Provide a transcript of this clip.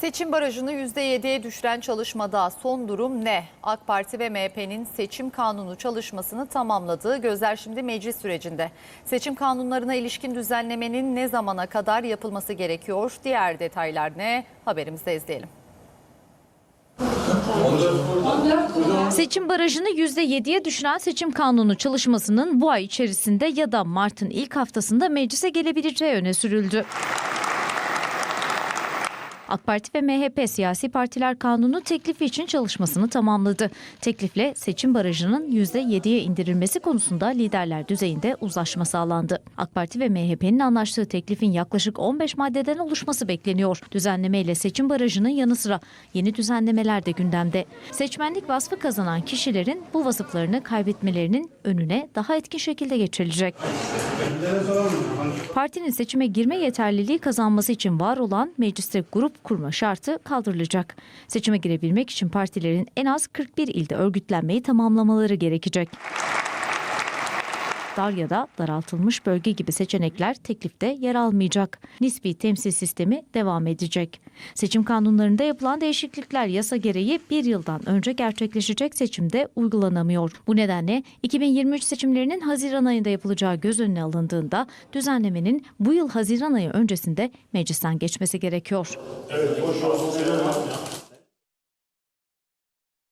Seçim barajını %7'ye düşüren çalışmada son durum ne? AK Parti ve MHP'nin seçim kanunu çalışmasını tamamladığı gözler şimdi meclis sürecinde. Seçim kanunlarına ilişkin düzenlemenin ne zamana kadar yapılması gerekiyor? Diğer detaylar ne? Haberimizde izleyelim. Seçim barajını %7'ye düşüren seçim kanunu çalışmasının bu ay içerisinde ya da Mart'ın ilk haftasında meclise gelebileceği öne sürüldü. AK Parti ve MHP siyasi partiler kanunu teklifi için çalışmasını tamamladı. Teklifle seçim barajının %7'ye indirilmesi konusunda liderler düzeyinde uzlaşma sağlandı. AK Parti ve MHP'nin anlaştığı teklifin yaklaşık 15 maddeden oluşması bekleniyor. Düzenlemeyle seçim barajının yanı sıra yeni düzenlemeler de gündemde. Seçmenlik vasfı kazanan kişilerin bu vasıflarını kaybetmelerinin önüne daha etkin şekilde geçilecek. Partinin seçime girme yeterliliği kazanması için var olan mecliste grup kurma şartı kaldırılacak. Seçime girebilmek için partilerin en az 41 ilde örgütlenmeyi tamamlamaları gerekecek. Dar ya da daraltılmış bölge gibi seçenekler teklifte yer almayacak. Nispi temsil sistemi devam edecek. Seçim kanunlarında yapılan değişiklikler yasa gereği bir yıldan önce gerçekleşecek seçimde uygulanamıyor. Bu nedenle 2023 seçimlerinin Haziran ayında yapılacağı göz önüne alındığında düzenlemenin bu yıl Haziran ayı öncesinde meclisten geçmesi gerekiyor.